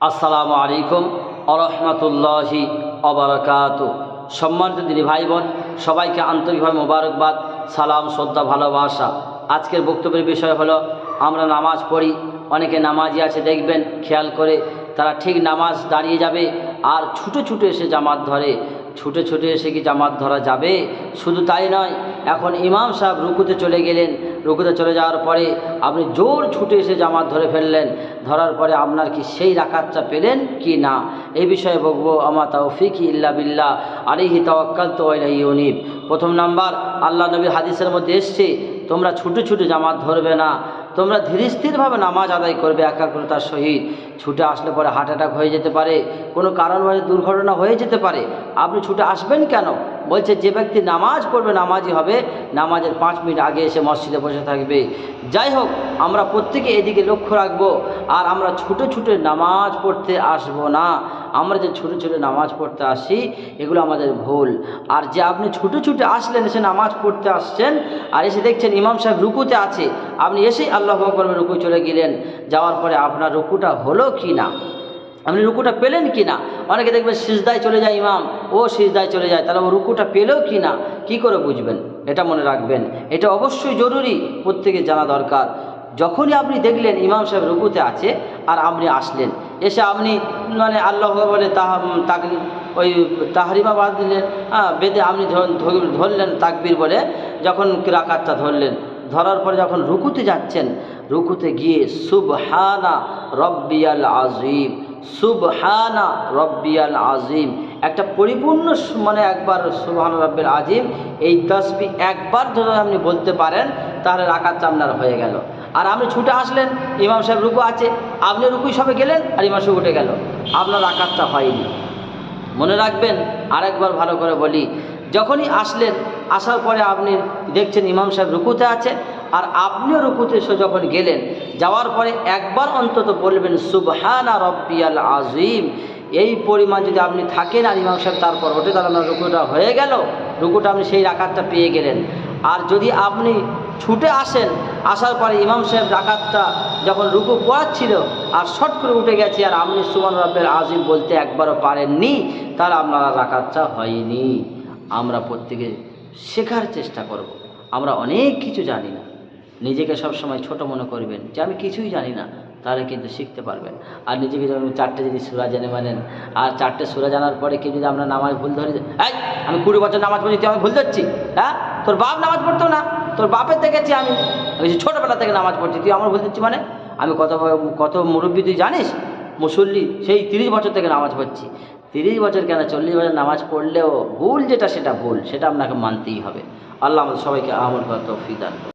আসসালামু আলাইকুম আরহামতুল্লাহি অবরাকাত সম্মানিত দিদি ভাই বোন সবাইকে আন্তরিকভাবে মোবারকবাদ, সালাম, শ্রদ্ধা, ভালোবাসা। আজকের বক্তব্যের বিষয় হলো, আমরা নামাজ পড়ি, অনেকে নামাজি আছে, দেখবেন, খেয়াল করে, তারা ঠিক নামাজ দাঁড়িয়ে যাবে আর ছুটো ছুটে এসে জামাত ধরে। ছুটে ছুটে এসে কি জামাত ধরা যাবে? শুধু তাই নয়, এখন ইমাম সাহেব রুকুতে চলে গেলেন। রুকুতে চলে যাওয়ার পরে আপনি জোর ছুটে এসে জামাত ধরে ফেললেন। ধরার পরে আপনার কি সেই রাকাতটা পেলেন কি না? এই বিষয়ে বলব আমার তৌফিক ইল্লা বিল্লাহ আলিহি তাওয়াক্কাল তো প্রথম নাম্বার, আল্লাহ নবীর হাদিসের মধ্যে এসছে, তোমরা ছুটে ছুটে জামাত ধরবে না। তোমরা ধীরস্থিরভাবে নামাজ আদায় করবে, একাগ্রতার সহিত। ছুটে আসলে পরে হার্ট অ্যাটাক হয়ে যেতে পারে, কোনো কারণবশত দুর্ঘটনা হয়ে যেতে পারে। আপনি ছুটে আসবেন কেন? বলছে, যে ব্যক্তি নামাজ পড়বে নামাজই হবে, নামাজের পাঁচ মিনিট আগে এসে মসজিদে বসে থাকবে। যাই হোক, আমরা প্রত্যেকে এদিকে লক্ষ্য রাখব, আর আমরা ছুটে ছুটে নামাজ পড়তে আসব না। আমরা যে ছুটে ছুটে নামাজ পড়তে আসি, এগুলো আমাদের ভুল। আর যে আপনি ছুটে ছুটে আসলেন, এসে নামাজ পড়তে আসছেন, আর এসে দেখছেন ইমাম সাহেব রুকুতে আছে, আপনি এসেই আল্লাহ আকবর রুকু চলে গেলেন। যাওয়ার পরে আপনার রুকুটা হলো কি না? আপনি রুকুটা পেলেন কি না অনেকে দেখবেন সিজদায় চলে যায় ইমাম, ও সিজদায় চলে যায়, তাহলে ও রুকুটা পেলেও কি না কী করে বুঝবেন? এটা মনে রাখবেন। এটা অবশ্যই জরুরি প্রত্যেকে জানা দরকার। যখনই আপনি দেখলেন ইমাম সাহেব রুকুতে আছে আর আপনি আসলেন, এসে আপনি মানে আল্লাহ বলে তাহা তাকে ওই তাহারিমা বাদ দিলেন হ্যাঁ বেঁধে আপনি ধর- ধর- ধরলেন তাকবির বলে, যখন রাকাতটা ধরলেন, ধরার পরে যখন রুকুতে যাচ্ছেন, রুকুতে গিয়ে সুবহানা রব্বিয়াল আজিম সুবহানা রব্বিয়াল আজিম। একটা পরিপূর্ণ মানে একবার সুবহান রব্বিল আজিম, এই তসবি একবার ধরে আপনি বলতে পারেন, তাহলে রাকাতটা আপনার হয়ে গেল। আর আপনি ছুটে আসলেন, ইমাম সাহেব রুকু আছে, আপনি রুকুই সবে গেলেন আর ইমাম সাহেব উঠে গেল। আপনার রাকাতটা হয়নি। মনে রাখবেন, আরেকবার ভালো করে বলি, যখনই আসলেন, আসার পরে আপনি দেখছেন ইমাম সাহেব রুকুতে আছে আর আপনিও রুকুতে যখন গেলেন, যাওয়ার পরে একবার অন্তত বলবেন, সুবহানা রব্বিয়াল আজিম এই পরিমাণ যদি আপনি থাকেন আর ইমাম সাহেব তারপর ওঠে তাহলে আপনার রুকুটা হয়ে গেল, রুকুটা আপনি সেই রাকাতটা পেয়ে গেলেন। আর যদি আপনি ছুটে আসেন, আসার পরে ইমাম সাহেব রাকাতটা যখন রুকু পড়াচ্ছিল আর শট করে উঠে গেছে, আর আপনি সুমান রব্বের আজিম বলতে একবারও পারেননি, তাহলে আপনার রাকাতটা হয়নি। আমরা প্রত্যেকে শেখার চেষ্টা করব। আমরা অনেক কিছু জানি না। নিজেকে সবসময় ছোট মনে করবেন যে আমি কিছুই জানি না, তাহলে কিন্তু শিখতে পারবেন। আর নিজেকে যখন চারটে যদি সুরা জেনে মানেন, আর চারটে সুরা জানার পরে কেউ যদি আমরা নামাজ ভুল ধরে, এই, আমি কুড়ি বছর নামাজ পড়ছি তুই আমি ভুল ধরছি হ্যাঁ? তোর বাপ নামাজ পড়তো না? তোর বাপের দেখেছি আমি ছোটোবেলা থেকে নামাজ পড়ছি, তুই আমার ভুল ধরছি মানে? আমি কত কত মুরব্বী তুই জানিস? মুসল্লি, সেই তিরিশ বছর থেকে নামাজ পড়ছি। তিরিশ বছর কেন? চল্লিশ বছর নামাজ পড়লেও ভুল যেটা, সেটা ভুল, সেটা আপনাকে মানতেই হবে। আল্লাহ আমাদের সবাইকে আমল করা তৌফিক।